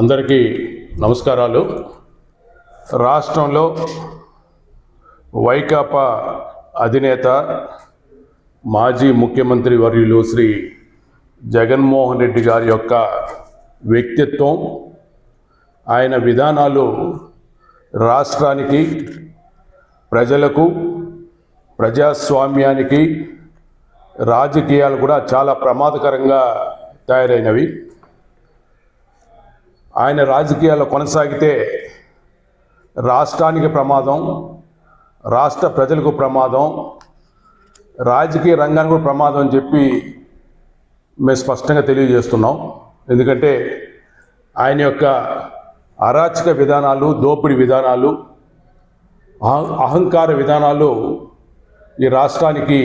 అందరికీ నమస్కారాలు. రాష్ట్రంలో వైకాపా అధినేత మాజీ ముఖ్యమంత్రి వర్యులు శ్రీ జగన్మోహన్ రెడ్డి గారి యొక్క వ్యక్తిత్వం ఆయన విధానాలు రాష్ట్రానికి ప్రజలకు ప్రజాస్వామ్యానికి రాజకీయాలు కూడా చాలా ప్రమాదకరంగా తయారైనవి. ఆయన రాజకీయాల్లో కొనసాగితే రాష్ట్రానికి ప్రమాదం రాష్ట్ర ప్రజలకు ప్రమాదం రాజకీయ రంగానికి కూడా ప్రమాదం అని చెప్పి మేము స్పష్టంగా తెలియజేస్తున్నాం. ఎందుకంటే ఆయన యొక్క అరాచక విధానాలు దోపిడీ విధానాలు అహంకార విధానాలు ఈ రాష్ట్రానికి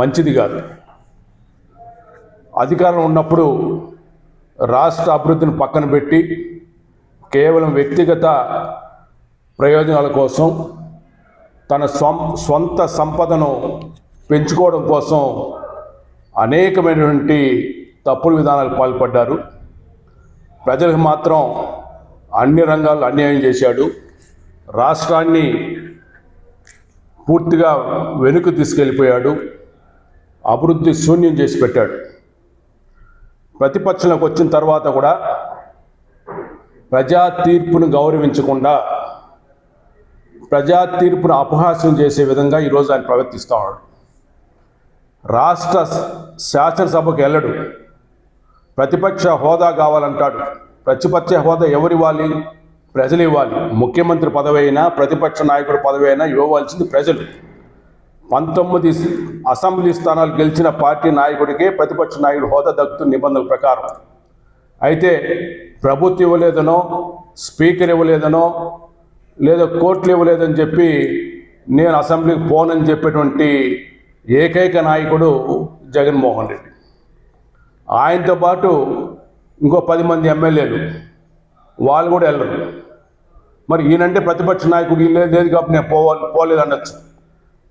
మంచిది కాదు. అధికారం ఉన్నప్పుడు రాష్ట్ర అభివృద్ధిని పక్కన పెట్టి కేవలం వ్యక్తిగత ప్రయోజనాల కోసం తన స్వం స్వంత సంపదను పెంచుకోవడం కోసం అనేకమైనటువంటి తప్పుడు విధానాలు పాల్పడ్డారు. ప్రజలకు మాత్రం అన్ని రంగాల్లో అన్యాయం చేశాడు. రాష్ట్రాన్ని పూర్తిగా వెనుక తీసుకెళ్ళిపోయాడు. అభివృద్ధి శూన్యం చేసి పెట్టాడు. ప్రతిపక్షంలోకి వచ్చిన తర్వాత కూడా ప్రజా తీర్పును గౌరవించకుండా ప్రజా తీర్పును అపహాస్యం చేసే విధంగా ఈరోజు ఆయన ప్రవర్తిస్తూ ఉన్నాడు. రాష్ట్ర శాసనసభకు వెళ్ళడు. ప్రతిపక్ష హోదా కావాలంటాడు. ప్రతిపక్ష హోదా ఎవరు ఇవ్వాలి? ప్రజలు ఇవ్వాలి. ముఖ్యమంత్రి పదవి అయినా ప్రతిపక్ష నాయకుడు పదవి అయినా ఇవ్వవలసింది ప్రజలు. పంతొమ్మిది అసెంబ్లీ స్థానాలు గెలిచిన పార్టీ నాయకుడికే ప్రతిపక్ష నాయకుడు హోదా దక్కుతున్న నిబంధనల ప్రకారం. అయితే ప్రభుత్వం ఇవ్వలేదనో స్పీకర్ ఇవ్వలేదనో లేదా కోర్టులు ఇవ్వలేదని చెప్పి నేను అసెంబ్లీకి పోనని చెప్పేటువంటి ఏకైక నాయకుడు జగన్మోహన్ రెడ్డి. ఆయనతో పాటు ఇంకో పది మంది ఎమ్మెల్యేలు వాళ్ళు కూడా వెళ్ళరు. మరి ఈయనంటే ప్రతిపక్ష నాయకుడు ఈయన లేదు కాబట్టి నేను పోవాలి పోలేదు అనొచ్చు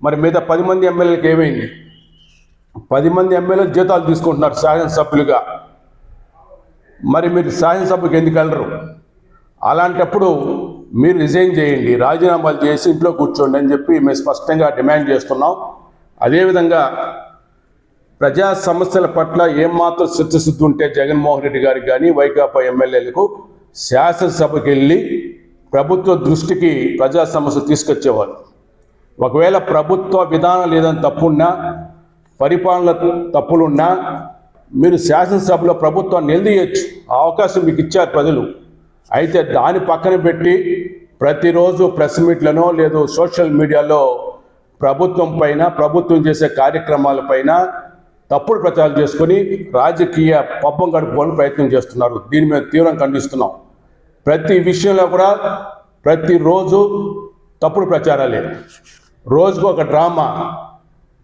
మరి మిగతా పది మంది ఎమ్మెల్యేలకు ఏమైంది? పది మంది ఎమ్మెల్యేలు జీతాలు తీసుకుంటున్నారు శాసనసభ్యులుగా మరి మీరు శాసనసభకు ఎందుకు వెళ్ళరు? అలాంటప్పుడు మీరు రిజైన్ చేయండి రాజీనామాలు చేసి ఇంట్లో కూర్చోండి అని చెప్పి మేము స్పష్టంగా డిమాండ్ చేస్తున్నాం. అదేవిధంగా ప్రజా సమస్యల పట్ల ఏమాత్రం చిత్తశుద్ధి ఉంటే జగన్మోహన్ రెడ్డి గారికి కానీ వైకాపా ఎమ్మెల్యేలకు శాసనసభకి వెళ్ళి ప్రభుత్వ దృష్టికి ప్రజా సమస్యలు తీసుకొచ్చేవారు ఒకవేళ ప్రభుత్వ విధానం లేదని తప్పున్నా పరిపాలన తప్పులున్నా మీరు శాసనసభలో ప్రభుత్వాన్ని నిలదీయచ్చు. ఆ అవకాశం మీకు ఇచ్చారు ప్రజలు. అయితే దాని పక్కన పెట్టి ప్రతిరోజు ప్రెస్ మీట్లను లేదు సోషల్ మీడియాలో ప్రభుత్వం పైన ప్రభుత్వం చేసే కార్యక్రమాలపైన తప్పుడు ప్రచారం చేసుకొని రాజకీయ పబ్బం గడుపుకోవాలని ప్రయత్నం చేస్తున్నారు. దీని మీద తీవ్రంగా ఖండిస్తున్నాం. ప్రతి విషయంలో కూడా ప్రతిరోజు తప్పుడు ప్రచారాలే. రోజుకు ఒక డ్రామా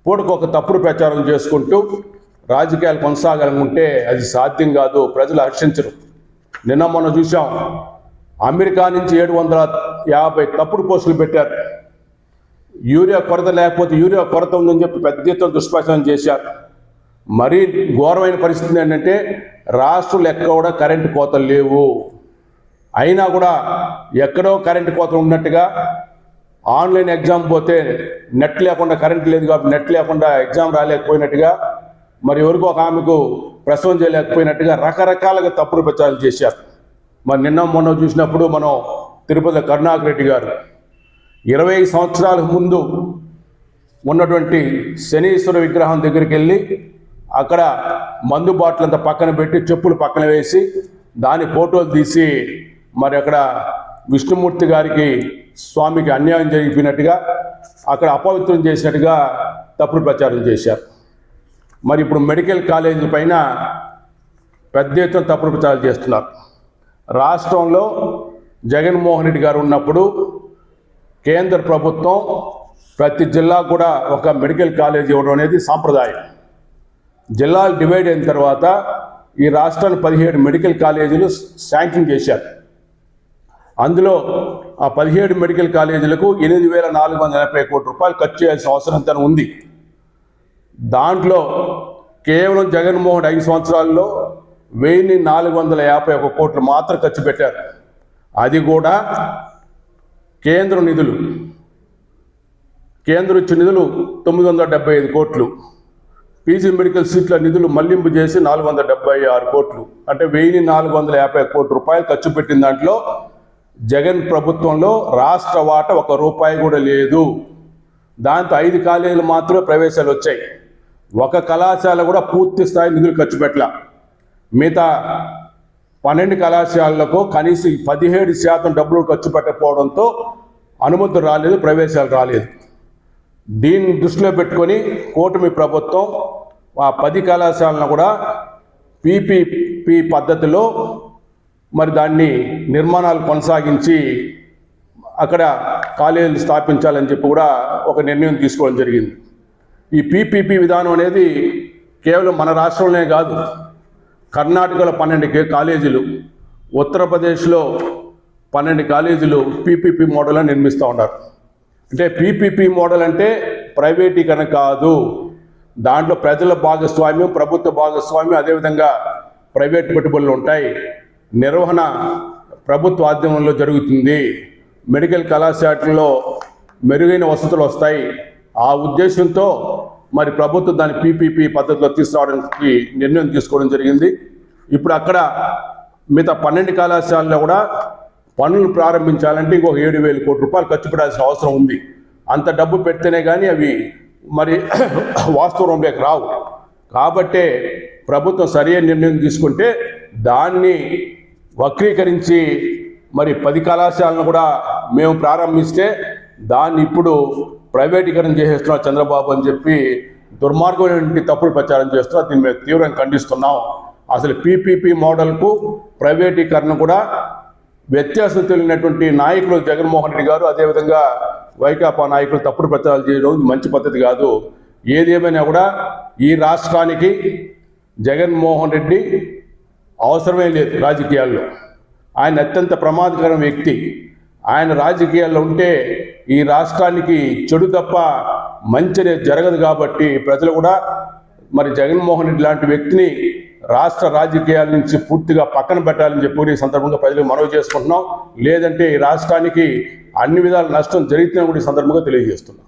పూటకు ఒక తప్పుడు ప్రచారం చేసుకుంటూ రాజకీయాలు కొనసాగాలనుకుంటే అది సాధ్యం కాదు ప్రజలు హర్షించరు. నిన్న మొన్న చూసాం అమెరికా నుంచి ఏడు వందల యాభై తప్పుడు పోస్టులు పెట్టారు. యూరియా కొరత లేకపోతే యూరియా కొరత ఉందని చెప్పి పెద్ద ఎత్తున దుష్ప్రచారం చేశారు. మరీ ఘోరమైన పరిస్థితి ఏంటంటే రాష్ట్రాలు ఎక్కడ కూడా కరెంటు కోతలు లేవు. అయినా కూడా ఎక్కడో కరెంటు కోతలు ఉన్నట్టుగా ఆన్లైన్ ఎగ్జామ్ పోతే నెట్ లేకుండా కరెంట్ లేదు కాబట్టి నెట్ లేకుండా ఎగ్జామ్ రాలేకపోయినట్టుగా మరి ఎవరికో ఒక ఆమెకు ప్రసవం చేయలేకపోయినట్టుగా రకరకాలుగా తప్పుడు ప్రచారాలు చేశారు. మరి నిన్న మొన్న చూసినప్పుడు మనం తిరుపతి కరుణాకర్ రెడ్డి గారు ఇరవై సంవత్సరాల ముందు ఉన్నటువంటి శనీశ్వర విగ్రహం దగ్గరికి వెళ్ళి అక్కడ మందు బాటిల్ంతా పక్కన పెట్టి చెప్పులు పక్కన వేసి దాని ఫోటోలు తీసి మరి అక్కడ విష్ణుమూర్తి గారికి స్వామికి అన్యాయం జరిగిపోయినట్టుగా అక్కడ అపవిత్రం చేసినట్టుగా తప్పుడు ప్రచారం చేశారు. మరి ఇప్పుడు మెడికల్ కాలేజీ పైన పెద్ద ఎత్తున తప్పుడు ప్రచారం చేస్తున్నారు. రాష్ట్రంలో జగన్మోహన్ రెడ్డి గారు ఉన్నప్పుడు కేంద్ర ప్రభుత్వం ప్రతి జిల్లా కూడా ఒక మెడికల్ కాలేజ్ ఇవ్వడం అనేది సాంప్రదాయం. జిల్లాలు డివైడ్ అయిన తర్వాత ఈ రాష్ట్రాన్ని పదిహేడు మెడికల్ కాలేజీలు శాంక్షన్ చేశారు. అందులో ఆ పదిహేడు మెడికల్ కాలేజీలకు ఎనిమిది వేల నాలుగు వందల ఎనభై కోట్ల రూపాయలు ఖర్చు చేయాల్సిన అవసరం తను ఉంది. దాంట్లో కేవలం జగన్మోహన్ ఐదు సంవత్సరాల్లో వెయ్యి నాలుగు వందల యాభై ఒక కోట్లు మాత్రం ఖర్చు పెట్టారు. అది కూడా కేంద్ర నిధులు. కేంద్రం ఇచ్చిన నిధులు తొమ్మిది వందల డెబ్బై ఐదు కోట్లు. పీజీ మెడికల్ సీట్ల నిధులు మళ్ళింపు చేసి నాలుగు వందల డెబ్బై ఆరు కోట్లు. అంటే వెయ్యి నాలుగు వందల యాభై కోట్ల రూపాయలు ఖర్చు పెట్టిన దాంట్లో జగన్ ప్రభుత్వంలో రాష్ట్ర వాట ఒక రూపాయి కూడా లేదు. దాంతో ఐదు కాలేజీలు మాత్రమే ప్రవేశాలు వచ్చాయి. ఒక కళాశాల కూడా పూర్తి స్థాయి నిధులు ఖర్చు పెట్టలే. మిగతా పన్నెండు కళాశాలలకు కనీసం పదిహేడు శాతం డబ్బులు ఖర్చు పెట్టకపోవడంతో అనుమతులు రాలేదు ప్రవేశాలు రాలేదు. దీన్ని దృష్టిలో పెట్టుకొని కూటమి ప్రభుత్వం ఆ పది కళాశాలను కూడా పీపీపీ పద్ధతిలో మరి దాన్ని నిర్మాణాలు కొనసాగించి అక్కడ కాలేజీలు స్థాపించాలని చెప్పి కూడా ఒక నిర్ణయం తీసుకోవడం జరిగింది. ఈ పీపీపీ విధానం అనేది కేవలం మన రాష్ట్రంలోనే కాదు కర్ణాటకలో పన్నెండు కే- కాలేజీలు ఉత్తరప్రదేశ్లో పన్నెండు కాలేజీలు పీపీపీ మోడల్ నిర్మిస్తూ ఉన్నారు. అంటే పీపీపీ మోడల్ అంటే ప్రైవేటీకరణ కాదు. దాంట్లో ప్రజల భాగస్వామ్యం ప్రభుత్వ భాగస్వామ్యం అదేవిధంగా ప్రైవేట్ పెట్టుబడులు ఉంటాయి. నిర్వహణ ప్రభుత్వ ఆధ్వర్యంలో జరుగుతుంది. మెడికల్ కళాశాలలో మెరుగైన వసతులు వస్తాయి. ఆ ఉద్దేశంతో మరి ప్రభుత్వం దాని పీపీపీ పద్ధతిలో తీసుకురావడానికి నిర్ణయం తీసుకోవడం జరిగింది. ఇప్పుడు అక్కడ మిగతా పన్నెండు కళాశాలలో కూడా పనులు ప్రారంభించాలంటే ఇంకొక ఏడు వేల కోట్ల రూపాయలు ఖర్చు పెట్టాల్సిన అవసరం ఉంది. అంత డబ్బు పెడితేనే కానీ అవి మరి వాస్తవంలోకి రావు. కాబట్టే ప్రభుత్వం సరైన నిర్ణయం తీసుకుంటే దాన్ని వక్రీకరించి మరి పది కళాశాలను కూడా మేము ప్రారంభిస్తే దాన్ని ఇప్పుడు ప్రైవేటీకరణ చేసేస్తున్నాం చంద్రబాబు అని చెప్పి దుర్మార్గమైనటువంటి తప్పులు ప్రచారం చేస్తున్నారు దీన్ని మేము తీవ్రంగా ఖండిస్తున్నాం. అసలు పీపీపీ మోడల్కు ప్రైవేటీకరణ కూడా వ్యత్యాసం తెలియనటువంటి నాయకులు జగన్మోహన్ రెడ్డి గారు అదేవిధంగా వైకాపా నాయకులు తప్పుడు ప్రచారాలు చేయడం మంచి పద్ధతి కాదు. ఏదేమైనా కూడా ఈ రాష్ట్రానికి జగన్మోహన్ రెడ్డి అవసరమే లేదు రాజకీయాల్లో. ఆయన అత్యంత ప్రమాదకరం వ్యక్తి. ఆయన రాజకీయాల్లో ఉంటే ఈ రాష్ట్రానికి చెడు తప్ప మంచిది జరగదు కాబట్టి ప్రజలు కూడా మరి జగన్మోహన్ రెడ్డి లాంటి వ్యక్తిని రాష్ట్ర రాజకీయాల నుంచి పూర్తిగా పక్కన పెట్టాలని చెప్పి ఈ సందర్భంగా ప్రజలకు మనవి చేసుకుంటున్నాం. లేదంటే ఈ రాష్ట్రానికి అన్ని విధాల నష్టం జరిగితే కూడా ఈ సందర్భంగా తెలియజేస్తున్నాం.